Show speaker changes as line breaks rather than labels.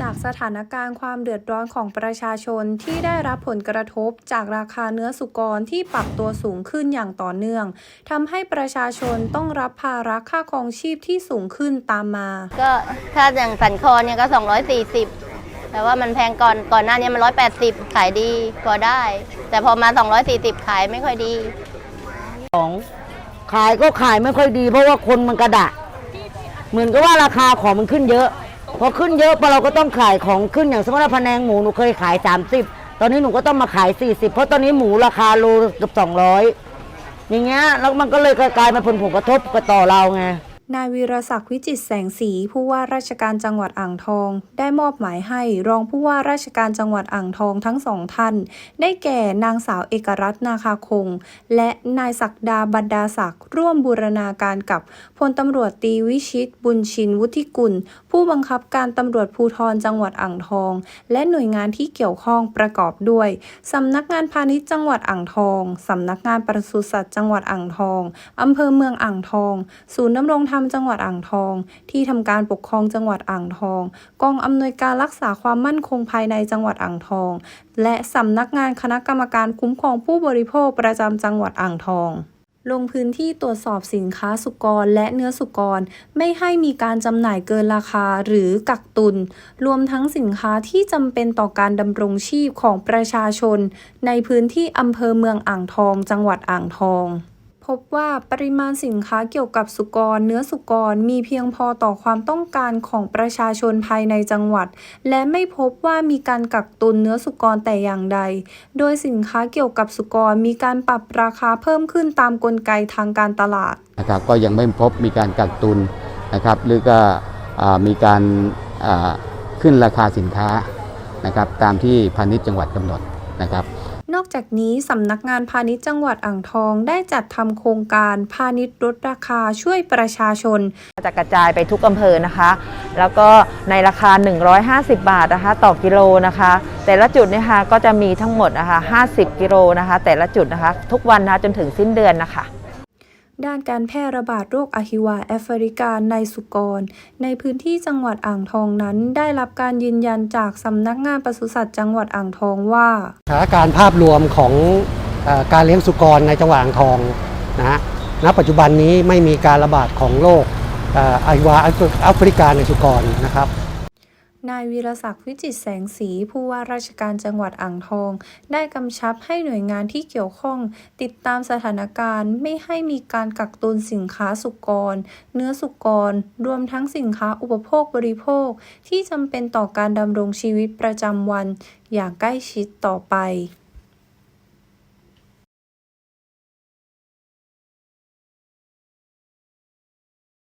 จากสถานการณ์ความเดือดร้อนของประชาชนที่ได้รับผลกระทบจากราคาเนื้อสุกรที่ปรับตัวสูงขึ้นอย่างต่อเนื่องทำให้ประชาชนต้องรับภาระค่าครองชีพที่สูงขึ้นตามมา
ก็ถ้าอย่างสันคอเนี่ยก็ 240 แต่ว่ามันแพงก่อนก่อนหน้านี้มัน180ขายดีพอได้ แต่พอมา240ขายไม่ค่อยดี
ของขายก็ขายไม่ค่อยดี เพราะว่าคนมันกระดะเหมือนกับว่าราคาของมันขึ้นเยอะ พอขึ้นเยอะพอเราก็ต้องขายของขึ้นอย่างสมมติว่าพะแนงหมูหนูเคยขาย 30 ตอนนี้หนูก็ต้องมาขาย 40 เพราะตอนนี้หมูราคาโลเกือบ200 อย่างเงี้ยแล้วมันก็เลยกลายมาผลผลกระทบกับต่อเราไง
นายวีรศักดิ์วิจิตแสงสีผู้ว่าราชการจังหวัดอ่างทอง ได้มอบหมายให้รองผู้ว่าราชการจังหวัดอ่างทองทั้งสองท่าน ได้แก่นางสาวเอกรัตน์นาคาคง และนายศักดาบรรดาศักดิ์ร่วมบูรณาการกับพลตำรวจตีวิชิต บุญชินวุฒิกุล ผู้บังคับการตำรวจภูธรจังหวัดอ่างทอง และหน่วยงานที่เกี่ยวข้องประกอบด้วยสำนักงานพาณิชย์จังหวัดอ่างทองสำนักงานปศุสัตว์จังหวัดอ่างทองอำเภอเมืองอ่างทอง ศูนย์ดำรงธรรมจังหวัดอ่างทอง ที่ทำการปกครองจังหวัดอ่างทอง กองอำนวยการรักษาความมั่นคงภายในจังหวัดอ่างทอง และสำนักงานคณะกรรมการคุ้มครองผู้บริโภคประจำจังหวัดอ่างทองลงพื้นที่ตรวจสอบสินค้าสุกรและเนื้อสุกร ไม่ให้มีการจำหน่ายเกินราคาหรือกักตุน รวมทั้งสินค้าที่จำเป็นต่อการดำรงชีพของประชาชน ในพื้นที่อำเภอเมืองอ่างทอง จังหวัดอ่างทอง พบว่าปริมาณสินค้าเกี่ยวกับสุกร เนื้อสุกรมีเพียงพอต่อความต้องการของประชาชนภายในจังหวัด และไม่พบว่ามีการกักตุนเนื้อสุกรแต่อย่างใด โดยสินค้าเกี่ยวกับสุกรมีการปรับราคาเพิ่มขึ้นตามกลไกทางการตลาด
นะครับก็ยังไม่พบมีการกักตุนนะครับหรือก็มีการขึ้นราคาสินค้านะครับตามที่พาณิชย์จังหวัดกำหนดนะครับ
นอกจากนี้สำนักงานพาณิชย์จังหวัดอ่างทองได้จัดทำโครงการพาณิชย์ลดราคาช่วยประชาชน
จะกระจายไปทุกอำเภอนะคะ แล้วก็ในราคา 150 บาทนะคะ ต่อกิโลนะคะ แต่ละจุดนะคะก็จะมีทั้งหมดนะคะ50 กิโลนะคะ แต่ละจุดนะคะ ทุกวันนะคะจนถึงสิ้นเดือนนะคะ
ด้านการแพร่ระบาดโรคอหิวาแอฟริกาในสุกร ในพื้นที่จังหวัดอ่างทองนั้น ได้รับการยืนยันจากสำนักงานปศุสัตว์จังหวัดอ่างทองว่า
สถานการณ์ภาพรวมของอการเลี้ยงสุกรในจังหวัดอ่างทองนะฮะณปัจจุบันนี้ไม่มีการระบาดของโรคอ่อไอวาแอฟริกาในสุกรนะครับ
นายวีรศักดิ์วิจิตแสงสีผู้ว่าราชการจังหวัดอ่างทอง ได้กำชับให้หน่วยงานที่เกี่ยวข้อง ติดตามสถานการณ์ ไม่ให้มีการกักตุนสินค้าสุกร เนื้อสุกร รวมทั้งสินค้าอุปโภคบริโภค ที่จำเป็นต่อการดำรงชีวิตประจำวัน อย่างใกล้ชิดต่อไป